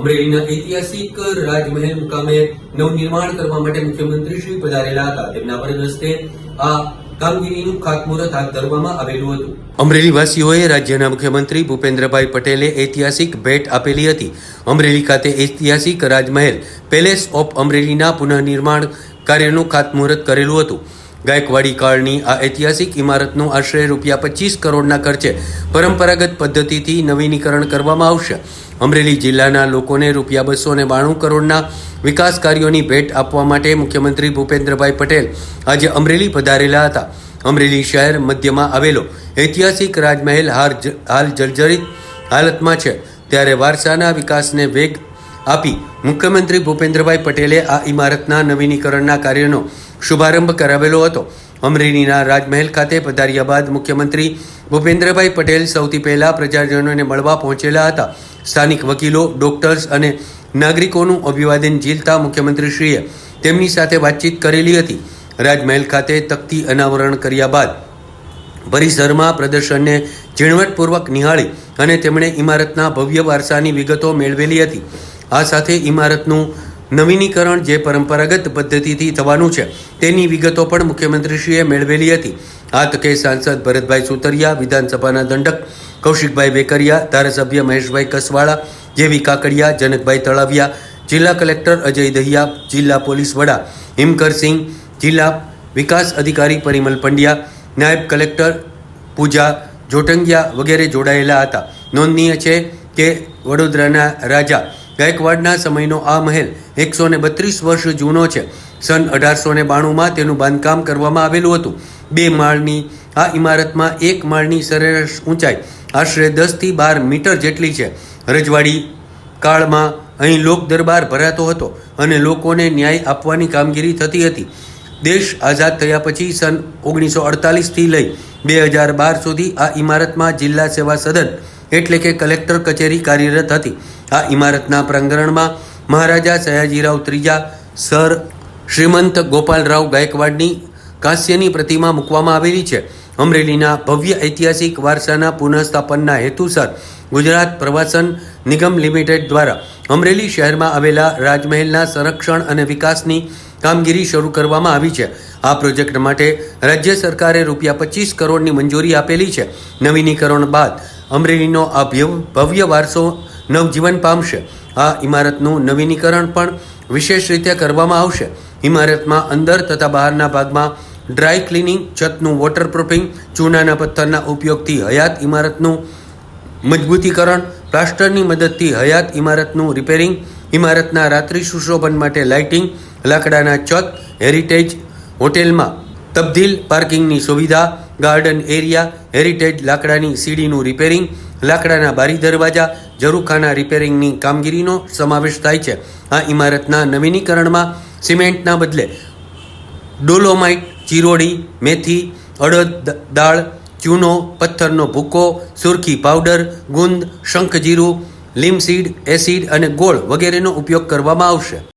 અમરેલીના ઐતિહાસિક રાજમહેલ મુકામે નવનિર્માણ કરવા માટે મુખ્યમંત્રી શ્રી પધારેલા હતા. તેમના વરદ હસ્તે આ કામગીરીનું ખાતમુહૂર્ત હાથ ધરવામાં આવેલું હતું. અમરેલી વાસીઓએ રાજ્યના મુખ્યમંત્રી ભૂપેન્દ્રભાઈ પટેલે ઐતિહાસિક ભેટ આપેલી હતી. અમરેલી ખાતે ઐતિહાસિક રાજમહેલ પેલેસ ઓફ અમરેલીના પુનઃનિર્માણ કાર્યનું ખાતમુહૂર્ત કરેલું હતું. ગાયકવાડી કાળની આ ઐતિહાસિક ઇમારતનું આશરે રૂપિયા પચીસ કરોડના ખર્ચે પરંપરાગત પદ્ધતિથી નવીનીકરણ કરવામાં આવશે. અમરેલી જિલ્લાના લોકોને રૂપિયા બસો ને બાણું કરોડના વિકાસ કાર્યોની ભેટ આપવા માટે મુખ્યમંત્રી ભૂપેન્દ્રભાઈ પટેલ આજે અમરેલી પધારેલા હતા. અમરેલી શહેર મધ્યમાં આવેલો ઐતિહાસિક રાજમહેલ હાલ જર્જરિત હાલતમાં છે. ત્યારે વારસાના વિકાસને વેગ આપી મુખ્યમંત્રી ભૂપેન્દ્રભાઈ પટેલે આ ઇમારતના નવીનીકરણના કાર્યનો શુભારંભ કરાવેલો હતો. અમરેલીના રાજમહેલ ખાતે પધાર્યા બાદ મુખ્યમંત્રી ભૂપેન્દ્રભાઈ પટેલ સૌથી પહેલા પ્રજાજનોને મળવા પહોંચેલા હતા. સ્થાનિક વકીલો, ડોક્ટર્સ અને નાગરિકોનું અભિવાદન ઝીલતા મુખ્યમંત્રીશ્રીએ તેમની સાથે વાતચીત કરેલી હતી. રાજમહેલ ખાતે તકતી અનાવરણ કર્યા બાદ પરિસરમાં પ્રદર્શનને ઝીણવટપૂર્વક નિહાળી અને તેમણે ઇમારતના ભવ્ય વારસાની વિગતો મેળવેલી હતી. આ સાથે ઇમારતનું નવીનીકરણ જે પરંપરાગત પદ્ધતિથી થવાનું છે, તેની વિગતો પણ મુખ્યમંત્રીશ્રીએ મેળવેલી હતી. આ તકે સાંસદ ભરતભાઈ સુતરિયા, વિધાનસભાના દંડક કૌશિકભાઈ વેકરિયા, ધારાસભ્ય મહેશભાઈ કસવાળા, જેવી કાકડિયા, જનકભાઈ તળાવિયા, જિલ્લા કલેક્ટર અજય દહિયા, જિલ્લા પોલીસ વડા હિમકરસિંહ જિલ્લા વિકાસ અધિકારી પરિમલ પંડ્યા, નાયબ કલેક્ટર પૂજા જોટંગિયા વગેરે જોડાયેલા હતા. નોંધનીય છે કે વડોદરાના રાજા ગાયકવાડના સમયનો આ મહેલ એકસો ને બત્રીસ વર્ષ જૂનો છે. સન અઢારસો ને બાણુંમાં તેનું બાંધકામ કરવામાં આવેલું હતું. બે માળની આ ઇમારતમાં એક માળની સરેરાશ ઊંચાઈ આશરે દસથી બાર મીટર જેટલી છે. રજવાડી કાળમાં અહીં લોક દરબાર ભરાતો હતો અને લોકોને ન્યાય આપવાની કામગીરી થતી હતી. દેશ આઝાદ થયા પછી સન ઓગણીસો અડતાલીસથી લઈ બે હજાર બાર સુધી આ ઇમારતમાં જિલ્લા સેવા સદન એટલે કે કલેક્ટર કચેરી કાર્યરત હતી. આ ઇમારતના પ્રાંગણમાં મહારાજા સયાજીરાવ ત્રીજા, સર શ્રીમંત ગોપાલરાવ ગાયકવાડની કાંસ્યની પ્રતિમા મૂકવામાં આવેલી છે. અમરેલીના ભવ્ય ઐતિહાસિક વારસાના પુનઃસ્થાપનના હેતુસર ગુજરાત પ્રવાસન નિગમ લિમિટેડ દ્વારા અમરેલી શહેરમાં આવેલા રાજમહેલના સંરક્ષણ અને વિકાસની કામગીરી શરૂ કરવામાં આવી છે. આ પ્રોજેક્ટ માટે રાજ્ય સરકારે રૂપિયા પચીસ કરોડની મંજૂરી આપેલી છે. નવીનીકરણ બાદ અમરેલીનો આ ભવ્ય- વારસો નવજીવન પામશે. આ ઇમારતનું નવીનીકરણ પણ વિશેષ રીતે કરવામાં આવશે. ઇમારતમાં અંદર તથા બહારના ભાગમાં ડ્રાય ક્લિનિંગ, છતનું વોટરપ્રૂફિંગ ચૂનાના પથ્થરના ઉપયોગથી હયાત ઇમારતનું મજબૂતીકરણ, પ્લાસ્ટરની મદદથી હયાત ઇમારતનું રિપેરિંગ ઇમારતના રાત્રિ સુશોભન માટે લાઇટિંગ લાકડાના છત હેરિટેજ હોટેલમાં તબદીલ, પાર્કિંગની સુવિધા ગાર્ડન એરિયા હેરિટેજ લાકડાની સીડીનું રિપેરિંગ લાકડાના બારી દરવાજા, ઝરૂખાના રિપેરિંગની કામગીરીનો સમાવેશ થાય છે. આ ઇમારતના નવીનીકરણમાં સિમેન્ટના બદલે ડોલોમાઇટ ચીરોડી મેથી અડદ દાળ, ચૂનો, પથ્થરનો ભૂકો, સુરખી પાવડર, ગુંદ શંખજીરું લીમસીડ, એસિડ અને ગોળ વગેરેનો ઉપયોગ કરવામાં આવશે.